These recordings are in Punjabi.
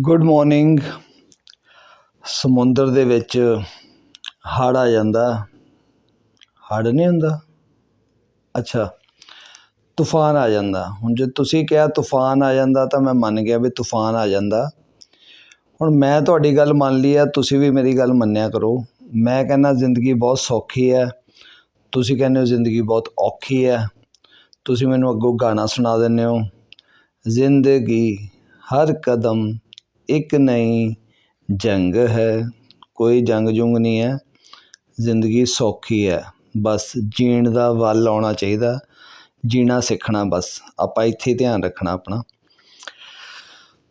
ਗੁੱਡ ਮਾਰਨਿੰਗ ਸਮੁੰਦਰ ਦੇ ਵਿੱਚ ਹੜ੍ਹ ਆ ਜਾਂਦਾ। ਹੜ੍ਹ ਨਹੀਂ ਹੁੰਦਾ? ਅੱਛਾ। ਤੂਫਾਨ ਆ ਜਾਂਦਾ। ਹੁਣ ਜੇ ਤੁਸੀਂ ਕਿਹਾ ਤੂਫਾਨ ਆ ਜਾਂਦਾ ਤਾਂ ਮੈਂ ਮੰਨ ਗਿਆ ਵੀ ਤੂਫਾਨ ਆ ਜਾਂਦਾ। ਹੁਣ ਮੈਂ ਤੁਹਾਡੀ ਗੱਲ ਮੰਨ ਲਈ ਆ, ਤੁਸੀਂ ਵੀ ਮੇਰੀ ਗੱਲ ਮੰਨਿਆ ਕਰੋ। ਮੈਂ ਕਹਿੰਦਾ ਜ਼ਿੰਦਗੀ ਬਹੁਤ ਸੌਖੀ ਹੈ ਤੁਸੀਂ ਕਹਿੰਦੇ ਹੋ ਜ਼ਿੰਦਗੀ ਬਹੁਤ ਔਖੀ ਹੈ ਤੁਸੀਂ ਮੈਨੂੰ ਅੱਗੋਂ ਗਾਣਾ ਸੁਣਾ ਦਿੰਦੇ ਹੋ। ਜ਼ਿੰਦਗੀ ਹਰ ਕਦਮ ਇੱਕ ਨਹੀਂ, ਜੰਗ ਹੈ। ਕੋਈ ਜੰਗ ਜੁੰਗ ਨਹੀਂ ਹੈ। ਜ਼ਿੰਦਗੀ ਸੌਖੀ ਹੈ। ਬਸ ਜੀਣ ਦਾ ਵੱਲ ਆਉਣਾ ਚਾਹੀਦਾ। ਜੀਣਾ ਸਿੱਖਣਾ ਬਸ। ਆਪਾਂ ਇੱਥੇ ਧਿਆਨ ਰੱਖਣਾ ਆਪਣਾ।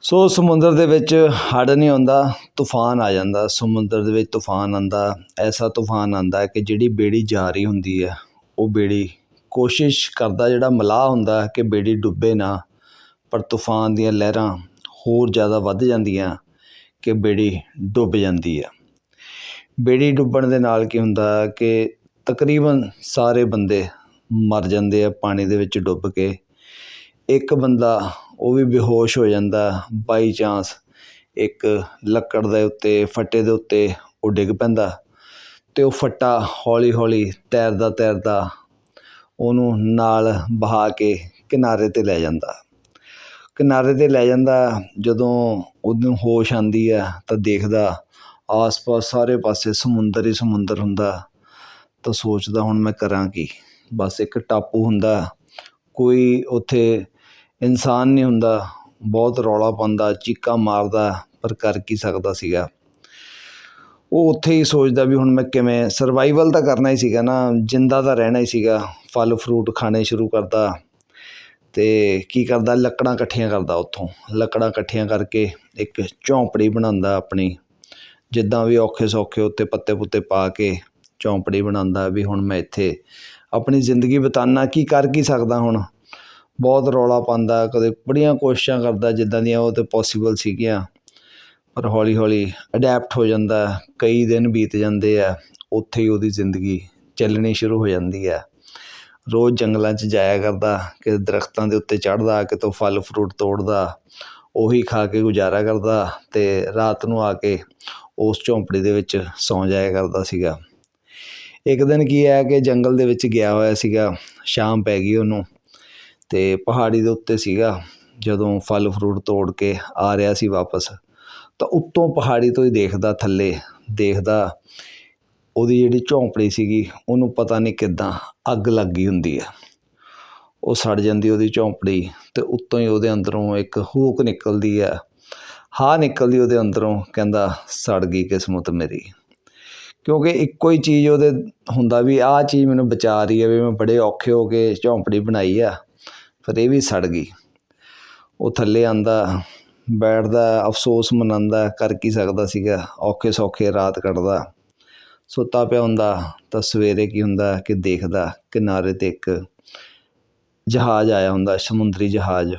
ਸੋ ਸਮੁੰਦਰ ਦੇ ਵਿੱਚ ਹੜ੍ਹ ਨਹੀਂ ਆਉਂਦਾ, ਤੂਫਾਨ ਆ ਜਾਂਦਾ। ਸਮੁੰਦਰ ਦੇ ਵਿੱਚ ਤੂਫਾਨ ਆਂਦਾ ਐਸਾ ਤੂਫਾਨ ਆਂਦਾ ਕਿ ਜਿਹੜੀ ਬੇੜੀ ਜਾ ਰਹੀ ਹੁੰਦੀ ਹੈ, ਉਹ ਬੇੜੀ ਕੋਸ਼ਿਸ਼ ਕਰਦਾ ਜਿਹੜਾ ਮਲਾਹ ਹੁੰਦਾ ਕਿ ਬੇੜੀ ਡੁੱਬੇ ਨਾ। ਪਰ ਤੂਫਾਨ ਦੀਆਂ ਲਹਿਰਾਂ ਹੋਰ ਜ਼ਿਆਦਾ ਵੱਧ ਜਾਂਦੀਆਂ ਕਿ ਬੇੜੀ ਡੁੱਬ ਜਾਂਦੀ ਆ। ਬੇੜੀ ਡੁੱਬਣ ਦੇ ਨਾਲ ਕੀ ਹੁੰਦਾ ਕਿ ਤਕਰੀਬਨ ਸਾਰੇ ਬੰਦੇ ਮਰ ਜਾਂਦੇ ਆ, ਪਾਣੀ ਦੇ ਵਿੱਚ ਡੁੱਬ ਕੇ। ਇੱਕ ਬੰਦਾ ਉਹ ਵੀ ਬੇਹੋਸ਼ ਹੋ ਜਾਂਦਾ, ਬਾਈ ਚਾਂਸ ਇੱਕ ਲੱਕੜ ਦੇ ਉੱਤੇ, ਫੱਟੇ ਦੇ ਉੱਤੇ ਉਹ ਡਿੱਗ ਪੈਂਦਾ ਤੇ ਉਹ ਫੱਟਾ ਹੌਲੀ ਹੌਲੀ ਤੈਰਦਾ ਤੈਰਦਾ ਉਹਨੂੰ ਨਾਲ ਬਹਾ ਕੇ ਕਿਨਾਰੇ ਤੇ ਲੈ ਜਾਂਦਾ। ਕਿਨਾਰੇ ਤੇ ਲੈ ਜਾਂਦਾ, ਜਦੋਂ ਉਹਨੂੰ ਹੋਸ਼ ਆਉਂਦੀ ਆ ਤਾਂ ਦੇਖਦਾ ਆਸ-ਪਾਸ ਸਾਰੇ ਪਾਸੇ ਸਮੁੰਦਰ ਹੀ ਸਮੁੰਦਰ ਹੁੰਦਾ। ਤਾਂ ਸੋਚਦਾ, ਹੁਣ ਮੈਂ ਕਰਾਂ ਕੀ? ਬਸ ਇੱਕ ਟਾਪੂ ਹੁੰਦਾ। ਕੋਈ ਉੱਥੇ ਇਨਸਾਨ ਨਹੀਂ ਹੁੰਦਾ। ਬਹੁਤ ਰੌਲਾ ਪਾਉਂਦਾ, ਚੀਕਾਂ ਮਾਰਦਾ, ਪਰ ਕਰ ਕੀ ਸਕਦਾ ਸੀਗਾ? ਉਹ ਉੱਥੇ ਹੀ ਸੋਚਦਾ ਵੀ ਹੁਣ ਮੈਂ ਕਿਵੇਂ ਸਰਵਾਈਵਲ ਤਾਂ ਕਰਨਾ ਹੀ ਸੀਗਾ ਨਾ, ਜਿੰਦਾ ਤਾਂ ਰਹਿਣਾ ਹੀ ਸੀਗਾ। ਫਲ ਫਰੂਟ ਖਾਣੇ ਸ਼ੁਰੂ ਕਰਦਾ ਅਤੇ ਕੀ ਕਰਦਾ? ਲੱਕੜਾਂ ਇਕੱਠੀਆਂ ਕਰਦਾ ਉੱਥੋਂ। ਲੱਕੜਾਂ ਇਕੱਠੀਆਂ ਕਰਕੇ ਇੱਕ ਝੌਂਪੜੀ ਬਣਾਉਂਦਾ ਆਪਣੀ। ਜਿੱਦਾਂ ਵੀ ਔਖੇ ਸੌਖੇ ਉੱਤੇ ਪੱਤੇ ਪੁੱਤੇ ਪਾ ਕੇ ਝੌਂਪੜੀ ਬਣਾਉਂਦਾ ਵੀ ਹੁਣ ਮੈਂ ਇੱਥੇ ਆਪਣੀ ਜ਼ਿੰਦਗੀ ਬਿਤਾਨਾ, ਕੀ ਕਰ ਕੀ ਸਕਦਾ ਹੁਣ? ਬਹੁਤ ਰੌਲਾ ਪਾਉਂਦਾ, ਕਦੇ ਬੜੀਆਂ ਕੋਸ਼ਿਸ਼ਾਂ ਕਰਦਾ ਜਿੱਦਾਂ ਦੀਆਂ ਉਹ ਤੇ ਪੋਸੀਬਲ ਸੀਗੀਆਂ। ਪਰ ਹੌਲੀ ਹੌਲੀ ਅਡੈਪਟ ਹੋ ਜਾਂਦਾ, ਕਈ ਦਿਨ ਬੀਤ ਜਾਂਦੇ ਆ, ਉੱਥੇ ਹੀ ਉਹਦੀ ਜ਼ਿੰਦਗੀ ਚੱਲਣੀ ਸ਼ੁਰੂ ਹੋ ਜਾਂਦੀ ਹੈ ਰੋਜ਼ ਜੰਗਲਾਂ 'ਚ ਜਾਇਆ ਕਰਦਾ ਕਿ ਦਰਖਤਾਂ ਦੇ ਉੱਤੇ ਚੜ੍ਹਦਾ, ਕਿਤੋਂ ਫਲ ਫਰੂਟ ਤੋੜਦਾ, ਉਹੀ ਖਾ ਕੇ ਗੁਜ਼ਾਰਾ ਕਰਦਾ ਅਤੇ ਰਾਤ ਨੂੰ ਆ ਕੇ ਉਸ ਝੌਂਪੜੀ ਦੇ ਵਿੱਚ ਸੌਂ ਜਾਇਆ ਕਰਦਾ ਸੀਗਾ। ਇੱਕ ਦਿਨ ਕੀ ਹੈ ਕਿ ਜੰਗਲ ਦੇ ਵਿੱਚ ਗਿਆ ਹੋਇਆ ਸੀਗਾ, ਸ਼ਾਮ ਪੈ ਗਈ ਉਹਨੂੰ ਅਤੇ ਪਹਾੜੀ ਦੇ ਉੱਤੇ ਸੀਗਾ, ਜਦੋਂ ਫਲ ਫਰੂਟ ਤੋੜ ਕੇ ਆ ਰਿਹਾ ਸੀ ਵਾਪਸ, ਤਾਂ ਉੱਤੋਂ ਪਹਾੜੀ ਤੋਂ ਹੀ ਦੇਖਦਾ ਥੱਲੇ, ਦੇਖਦਾ ਉਹਦੀ ਜਿਹੜੀ ਝੌਂਪੜੀ ਸੀਗੀ, ਉਹਨੂੰ ਪਤਾ ਨਹੀਂ ਕਿੱਦਾਂ ਅੱਗ ਲੱਗ ਗਈ ਹੁੰਦੀ ਆ। ਉਹ ਸੜ ਜਾਂਦੀ ਉਹਦੀ ਝੌਂਪੜੀ ਅਤੇ ਉੱਤੋਂ ਹੀ ਉਹਦੇ ਅੰਦਰੋਂ ਇੱਕ ਹੂਕ ਨਿਕਲਦੀ ਆ। ਹਾਂ ਨਿਕਲਦੀ ਉਹਦੇ ਅੰਦਰੋਂ, ਕਹਿੰਦਾ, ਸੜ ਗਈ ਕਿਸਮਤ ਮੇਰੀ। ਕਿਉਂਕਿ ਇੱਕੋ ਹੀ ਚੀਜ਼ ਉਹਦੇ ਹੁੰਦਾ ਵੀ ਆਹ ਚੀਜ਼ ਮੈਨੂੰ ਬਚਾ ਰਹੀ ਹੈ ਵੀ ਮੈਂ ਬੜੇ ਔਖੇ ਹੋ ਕੇ ਝੌਂਪੜੀ ਬਣਾਈ ਆ, ਪਰ ਇਹ ਵੀ ਸੜ ਗਈ। ਉਹ ਥੱਲੇ ਆਂਦਾ, ਬੈਠਦਾ, ਅਫਸੋਸ ਮਨਾਉਂਦਾ, ਕਰ ਕੀ ਸਕਦਾ ਸੀਗਾ, ਔਖੇ ਸੌਖੇ ਰਾਤ ਕੱਢਦਾ। ਸੁੱਤਾ ਪਿਆ ਹੁੰਦਾ ਤਾਂ ਸਵੇਰੇ ਕੀ ਹੁੰਦਾ ਕਿ ਦੇਖਦਾ ਕਿਨਾਰੇ ਤੇ ਇੱਕ ਜਹਾਜ਼ ਆਇਆ ਹੁੰਦਾ, ਸਮੁੰਦਰੀ ਜਹਾਜ਼।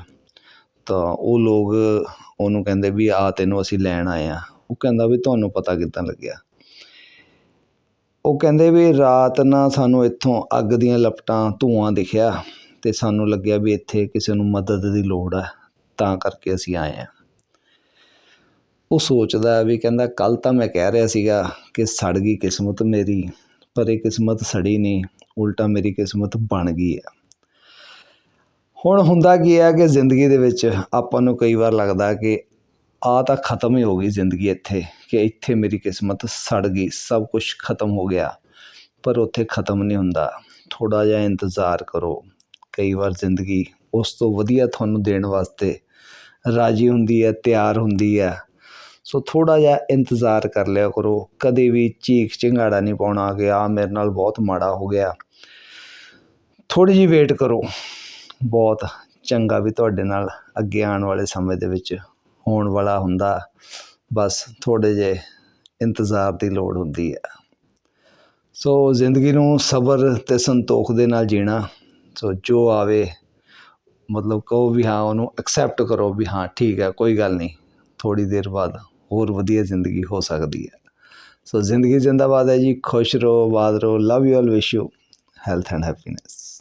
ਤਾਂ ਉਹ ਲੋਕ ਉਹਨੂੰ ਕਹਿੰਦੇ ਵੀ ਆ ਤੈਨੂੰ ਅਸੀਂ ਲੈਣ ਆਏ ਹਾਂ ਉਹ ਕਹਿੰਦਾ ਵੀ ਤੁਹਾਨੂੰ ਪਤਾ ਕਿੱਦਾਂ ਲੱਗਿਆ। ਉਹ ਕਹਿੰਦੇ ਵੀ ਰਾਤ ਨਾ ਸਾਨੂੰ ਇੱਥੋਂ ਅੱਗ ਦੀਆਂ ਲਪਟਾਂ ਧੂਆਂ ਦਿਖਿਆ ਤੇ ਸਾਨੂੰ ਲੱਗਿਆ ਵੀ ਇੱਥੇ ਕਿਸੇ ਨੂੰ ਮਦਦ ਦੀ ਲੋੜ ਹੈ ਤਾਂ ਕਰਕੇ ਅਸੀਂ ਆਏ ਹਾਂ ਉਹ ਸੋਚਦਾ ਵੀ ਕਹਿੰਦਾ ਕੱਲ ਤਾਂ ਮੈਂ ਕਹਿ ਰਿਹਾ ਸੀਗਾ ਕਿ ਸੜ ਗਈ ਕਿਸਮਤ ਮੇਰੀ, ਪਰ ਇਹ ਕਿਸਮਤ ਸੜੀ ਨਹੀਂ, ਉਲਟਾ ਮੇਰੀ ਕਿਸਮਤ ਬਣ ਗਈ ਹੈ ਹੁਣ ਹੁੰਦਾ ਕੀ ਹੈ ਕਿ ਜ਼ਿੰਦਗੀ ਦੇ ਵਿੱਚ ਆਪਾਂ ਨੂੰ ਕਈ ਵਾਰ ਲੱਗਦਾ ਕਿ ਆ ਤਾਂ ਖਤਮ ਹੀ ਹੋ ਗਈ ਜ਼ਿੰਦਗੀ ਇੱਥੇ, ਕਿ ਇੱਥੇ ਮੇਰੀ ਕਿਸਮਤ ਸੜ ਗਈ, ਸਭ ਕੁਝ ਖਤਮ ਹੋ ਗਿਆ, ਪਰ ਉੱਥੇ ਖਤਮ ਨਹੀਂ ਹੁੰਦਾ। ਥੋੜਾ ਜਿਹਾ ਇੰਤਜ਼ਾਰ ਕਰੋ। ਕਈ ਵਾਰ ਜ਼ਿੰਦਗੀ ਉਸ ਤੋਂ ਵਧੀਆ ਤੁਹਾਨੂੰ ਦੇਣ ਵਾਸਤੇ ਰਾਜੀ ਹੁੰਦੀ ਹੈ, ਤਿਆਰ ਹੁੰਦੀ ਹੈ। ਸੋ ਥੋੜ੍ਹਾ ਜਿਹਾ ਇੰਤਜ਼ਾਰ ਕਰ ਲਿਆ ਕਰੋ। ਕਦੇ ਵੀ ਚੀਕ ਚਿੰਗਾੜਾ ਨਹੀਂ ਪਾਉਣਾ ਕਿ ਆ ਮੇਰੇ ਨਾਲ ਬਹੁਤ ਮਾੜਾ ਹੋ ਗਿਆ। ਥੋੜ੍ਹੀ ਜਿਹੀ ਵੇਟ ਕਰੋ। ਬਹੁਤ ਚੰਗਾ ਵੀ ਤੁਹਾਡੇ ਨਾਲ ਅੱਗੇ ਆਉਣ ਵਾਲੇ ਸਮੇਂ ਦੇ ਵਿੱਚ ਹੋਣ ਵਾਲਾ ਹੁੰਦਾ। ਬਸ ਥੋੜ੍ਹੇ ਜਿਹੇ ਇੰਤਜ਼ਾਰ ਦੀ ਲੋੜ ਹੁੰਦੀ ਹੈ। ਸੋ ਜ਼ਿੰਦਗੀ ਨੂੰ ਸਬਰ ਤੇ ਸੰਤੋਖ ਦੇ ਨਾਲ ਜੀਣਾ। ਸੋ ਜੋ ਆਵੇ, ਮਤਲਬ ਕਹੋ ਵੀ ਹਾਂ, ਉਹਨੂੰ ਐਕਸੈਪਟ ਕਰੋ ਵੀ ਹਾਂ, ਠੀਕ ਹੈ, ਕੋਈ ਗੱਲ ਨਹੀਂ। ਥੋੜੀ ਦੇਰ ਬਾਅਦ ਹੋਰ ਵਧੀਆ ਜ਼ਿੰਦਗੀ ਹੋ ਸਕਦੀ ਹੈ। ਸੋ ਜ਼ਿੰਦਗੀ ਜ਼ਿੰਦਾਬਾਦ ਹੈ ਜੀ, ਖੁਸ਼ ਰਹੋ ਬਾਦ ਰਹੋ love you all wish you health and happiness